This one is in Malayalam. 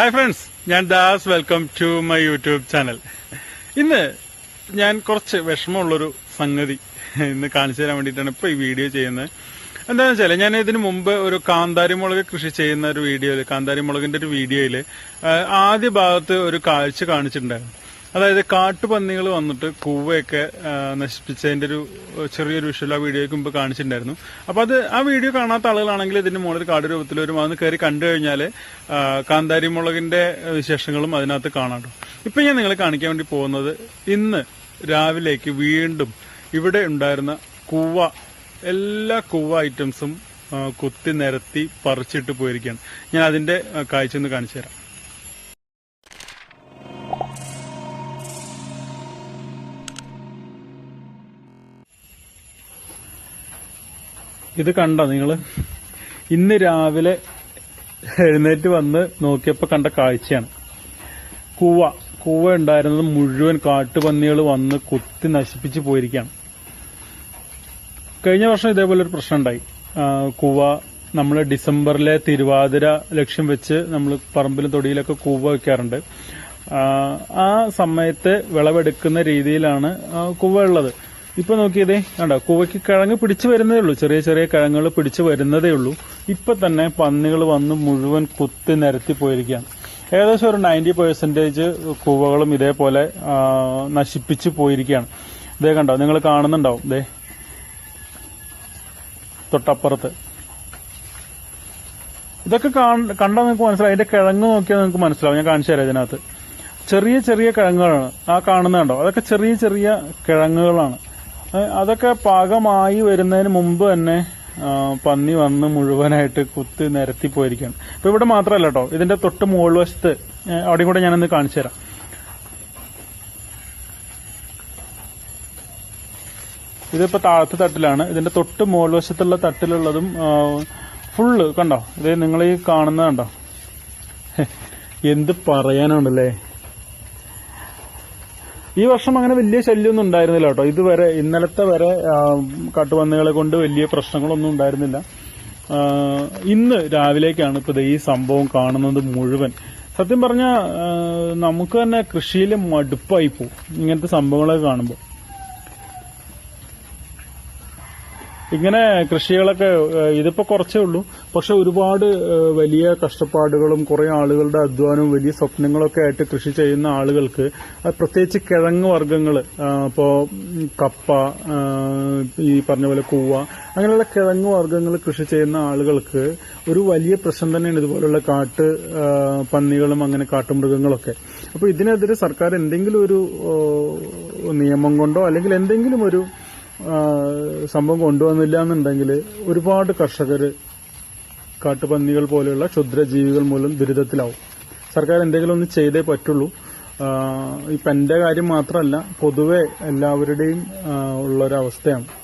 ഹായ് ഫ്രണ്ട്സ് ഞാൻ Das. Welcome to my YouTube channel ഇന്ന് ഞാൻ കുറച്ച് വിഷമമുള്ളൊരു സംഗതി ഇന്ന് കാണിച്ചു തരാൻ വേണ്ടിയിട്ടാണ് ഇപ്പോൾ ഈ വീഡിയോ ചെയ്യുന്നത്. എന്താണെന്ന് വെച്ചാൽ ഞാൻ ഇതിന് മുമ്പ് ഒരു കാന്താരി മുളക് കൃഷി ചെയ്യുന്ന ഒരു വീഡിയോയിൽ കാന്താരി മുളകിന്റെ ഒരു വീഡിയോയിൽ ആദ്യ ഭാഗത്ത് ഒരു കാഴ്ച കാണിച്ചിട്ടുണ്ടായിരുന്നു. അതായത് കാട്ടുപന്നികൾ വന്നിട്ട് കൂവയൊക്കെ നശിപ്പിച്ചതിന്റെ ഒരു ചെറിയൊരു വിഷ്വൽ ആ വീഡിയോയ്ക്ക് മുമ്പ് കാണിച്ചിട്ടുണ്ടായിരുന്നു. അപ്പൊ അത് ആ വീഡിയോ കാണാത്ത ആളുകളാണെങ്കിൽ ഇതിന്റെ മുകളിൽ കാട് രൂപത്തിൽ വരും. അതൊന്ന് കയറി കണ്ടു കഴിഞ്ഞാൽ കാന്താരി മുളകിന്റെ വിശേഷങ്ങളും അതിനകത്ത് കാണാട്ടോ ഇപ്പൊ ഞാൻ നിങ്ങളെ കാണിക്കാൻ വേണ്ടി പോകുന്നത് ഇന്ന് രാവിലേക്ക് വീണ്ടും ഇവിടെ ഉണ്ടായിരുന്ന കൂവ എല്ലാ കൂവ ഐറ്റംസും കുത്തി നിരത്തി പറിച്ചിട്ട് പോയിരിക്കുകയാണ്. ഞാൻ അതിന്റെ കാഴ്ച ഒന്ന് കാണിച്ചു തരാം. ഇത് കണ്ട നിങ്ങൾ ഇന്ന് രാവിലെ എഴുന്നേറ്റ് വന്ന് നോക്കിയപ്പോൾ കണ്ട കാഴ്ചയാണ്. കൂവ. കൂവ ഉണ്ടായിരുന്നത് മുഴുവൻ കാട്ടുപന്നികൾ വന്ന് കുത്തി നശിപ്പിച്ച് പോയിരിക്കുകയാണ്. കഴിഞ്ഞ വർഷം ഇതേപോലെ ഒരു പ്രശ്നം ഉണ്ടായി. കൂവ നമ്മൾ ഡിസംബറിലെ തിരുവാതിര ലക്ഷ്യം വെച്ച് നമ്മൾ പറമ്പിലും തൊടിയിലൊക്കെ കൂവ വയ്ക്കാറുണ്ട് ആ, സമയത്ത് വിളവെടുക്കുന്ന രീതിയിലാണ് കൂവ ഉള്ളത്. ഇപ്പൊ നോക്കിയതേ കണ്ടോ കുവയ്ക്ക് കിഴങ്ങ് പിടിച്ചു വരുന്നതേ ഉള്ളൂ. ചെറിയ ചെറിയ കിഴങ്ങുകൾ പിടിച്ചു വരുന്നതേ ഉള്ളൂ. ഇപ്പൊ തന്നെ പന്നികൾ വന്ന് മുഴുവൻ കുത്തി നിരത്തി പോയിരിക്കുകയാണ്. ഏകദേശം ഒരു നയന്റി പെർസെന്റേജ് കൂവകളും ഇതേപോലെ നശിപ്പിച്ച് പോയിരിക്കുകയാണ്. ഇതേ കണ്ടോ നിങ്ങൾ കാണുന്നുണ്ടാവും. ഇതേ തൊട്ടപ്പുറത്ത്. ഇതൊക്കെ കാണ്- കണ്ടാൽ നിങ്ങൾക്ക് മനസ്സിലാവും. അതിന്റെ കിഴങ്ങ് നോക്കിയാൽ നിങ്ങൾക്ക് മനസ്സിലാവും. ഞാൻ കാണിച്ചു തരാം ഇതിനകത്ത്. ചെറിയ ചെറിയ കിഴങ്ങുകളാണ്. ആ കാണുന്നുണ്ടോ അതൊക്കെ ചെറിയ ചെറിയ കിഴങ്ങുകളാണ്. അതൊക്കെ പാകമായി വരുന്നതിന് മുമ്പ് തന്നെ പന്നി വന്ന് മുഴുവനായിട്ട് കുത്തി നിരത്തി പോയിരിക്കുകയാണ്. ഇപ്പൊ ഇവിടെ മാത്രമല്ല കേട്ടോ ഇതിന്റെ തൊട്ട് മുകൾ വശത്ത് അവിടെയും കൂടെ ഞാനൊന്ന് കാണിച്ചു തരാം. ഇതിപ്പോ താഴത്തെ തട്ടിലാണ്. ഇതിന്റെ തൊട്ട് മുകൾ വശത്തുള്ള തട്ടിലുള്ളതും ഫുള്ള് കണ്ടോ? ഇത് നിങ്ങൾ ഈ കാണുന്നത് കണ്ടോ? എന്ത് പറയാനാണല്ലേ ഈ വർഷം അങ്ങനെ വലിയ ശല്യമൊന്നും ഉണ്ടായിരുന്നില്ല കേട്ടോ. ഇതുവരെ ഇന്നലത്തെ വരെ കാട്ടുപന്നികളെ കൊണ്ട് വലിയ പ്രശ്നങ്ങളൊന്നും ഉണ്ടായിരുന്നില്ല. ഇന്ന് രാവിലേക്കാണ് ഇപ്പോൾ ഈ സംഭവം കാണുന്നത് മുഴുവൻ. സത്യം പറഞ്ഞാൽ നമുക്ക് തന്നെ കൃഷിയിൽ മടുപ്പായി പോകും ഇങ്ങനത്തെ സംഭവങ്ങളൊക്കെ കാണുമ്പോൾ ഇങ്ങനെ കൃഷികളൊക്കെ ഇതിപ്പോ കുറച്ചേ ഉള്ളൂ. പക്ഷെ ഒരുപാട് വലിയ കഷ്ടപ്പാടുകളും കുറെ ആളുകളുടെ അധ്വാനവും വലിയ സ്വപ്നങ്ങളൊക്കെ ആയിട്ട് കൃഷി ചെയ്യുന്ന ആളുകൾക്ക് പ്രത്യേകിച്ച് കിഴങ്ങ് വർഗങ്ങൾ ഇപ്പോ കപ്പ ഈ പറഞ്ഞ പോലെ കൂവ അങ്ങനെയുള്ള കിഴങ്ങ് വർഗങ്ങൾ കൃഷി ചെയ്യുന്ന ആളുകൾക്ക് ഒരു വലിയ പ്രശ്നം തന്നെയാണ് ഇതുപോലുള്ള കാട്ട് പന്നികളും അങ്ങനെ കാട്ടുമൃഗങ്ങളൊക്കെ അപ്പൊ ഇതിനെതിരെ സർക്കാർ എന്തെങ്കിലും ഒരു നിയമം കൊണ്ടോ അല്ലെങ്കിൽ എന്തെങ്കിലും ഒരു സംഭവം കൊണ്ടുവന്നില്ല എന്നുണ്ടെങ്കിൽ ഒരുപാട് കർഷകർ കാട്ടുപന്നികൾ പോലെയുള്ള ക്ഷുദ്രജീവികൾ മൂലം ദുരിതത്തിലാവും. സർക്കാർ എന്തെങ്കിലും ഒന്ന് ചെയ്തേ പറ്റുള്ളൂ. ഇപ്പം എന്റെ കാര്യം മാത്രമല്ല പൊതുവെ എല്ലാവരുടെയും ഉള്ളൊരവസ്ഥയാണ്.